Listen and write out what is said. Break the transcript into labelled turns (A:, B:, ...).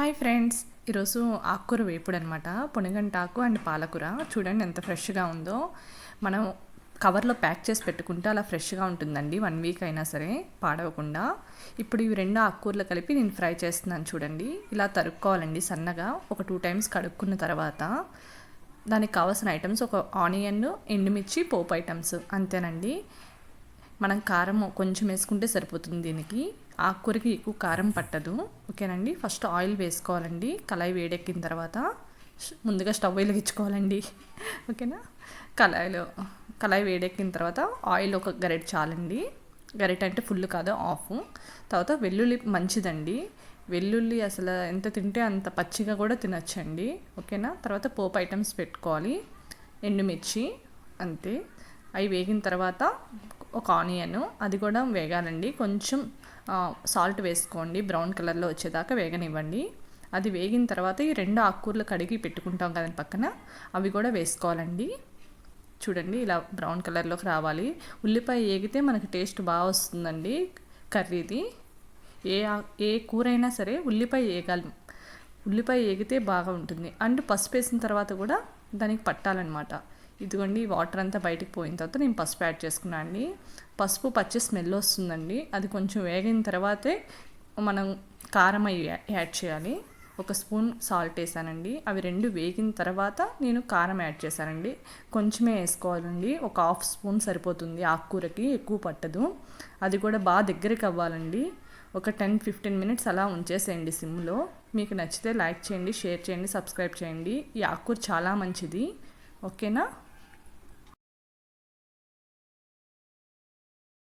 A: Hi friends. ఈరోజు ఆకుకూర వేపుడు అనమాట పొనిగంటాకు అండ్ పాలకూర. చూడండి ఎంత ఫ్రెష్గా ఉందో. మనం కవర్లో ప్యాక్ చేసి పెట్టుకుంటే అలా ఫ్రెష్గా ఉంటుందండి. వన్ వీక్ అయినా సరే పాడవకుండా. ఇప్పుడు ఇవి రెండు ఆకుకూరలు కలిపి నేను ఫ్రై చేస్తున్నాను చూడండి. ఇలా తరుక్కోవాలండి సన్నగా. ఒక టూ టైమ్స్ కడుక్కున్న తర్వాత దానికి కావాల్సిన ఐటమ్స్ ఒక ఆనియన్ ఎండుమిర్చి పోపు ఐటమ్స్ అంతేనండి. మనం కారం కొంచెం వేసుకుంటే సరిపోతుంది దీనికి. ఆకుకూరకి ఎక్కువ కారం పట్టదు. ఓకేనండి? ఫస్ట్ ఆయిల్ వేసుకోవాలండి. కళాయి వేడెక్కిన తర్వాత ముందుగా స్టవ్ వెలిగించుకోవాలండి. ఓకేనా? కళాయిలో కళాయి వేడెక్కిన తర్వాత ఆయిల్ ఒక గరెట్ చాలండి. గరిట అంటే ఫుల్ కాదు ఆఫ్ తర్వాత వెల్లుల్లి మంచిదండి. వెల్లుల్లి అసలు ఎంత తింటే అంత పచ్చిగా కూడా తినచ్చండి. ఓకేనా? తర్వాత పోపు ఐటమ్స్ పెట్టుకోవాలి. ఎండుమిర్చి అంతే. అవి వేగిన తర్వాత ఒక ఆనియన్ అది కూడా వేగాలండి. కొంచెం సాల్ట్ వేసుకోండి. బ్రౌన్ కలర్లో వచ్చేదాకా వేగనివ్వండి. అది వేగిన తర్వాత ఈ రెండు ఆకుకూరలు కడిగి పెట్టుకుంటాం కదండి పక్కన. అవి కూడా వేసుకోవాలండి. చూడండి ఇలా బ్రౌన్ కలర్లోకి రావాలి. ఉల్లిపాయ వేగితే మనకి టేస్ట్ బాగా వస్తుందండి కర్రీది. ఏ ఏ కూర అయినా సరే ఉల్లిపాయ వేగాలి ఉల్లిపాయ వేగితే బాగా ఉంటుంది. అండ్ పసుపు వేసిన తర్వాత కూడా దానికి పట్టాలన్నమాట. ఇదిగోండి వాటర్ అంతా బయటికి పోయిన తర్వాత నేను పసుపు యాడ్ చేసుకున్నాను అండి. పసుపు పచ్చి స్మెల్ వస్తుందండి. అది కొంచెం వేగిన తర్వాతే మనం కారం అవి యాడ్ చేయాలి. ఒక స్పూన్ సాల్ట్ వేసానండి. అవి రెండు వేగిన తర్వాత నేను కారం యాడ్ చేశానండి. కొంచెమే వేసుకోవాలండి. ఒక హాఫ్ స్పూన్ సరిపోతుంది. ఆకుకూరకి ఎక్కువ పట్టదు. అది కూడా బాగా దగ్గరికి అవ్వాలండి. ఒక టెన్ ఫిఫ్టీన్ మినిట్స్ అలా ఉంచేసేయండి సిమ్లో. మీకు నచ్చితే లైక్ చేయండి షేర్ చేయండి సబ్స్క్రైబ్ చేయండి. ఈ ఆకుకూర చాలా మంచిది. ఓకేనా?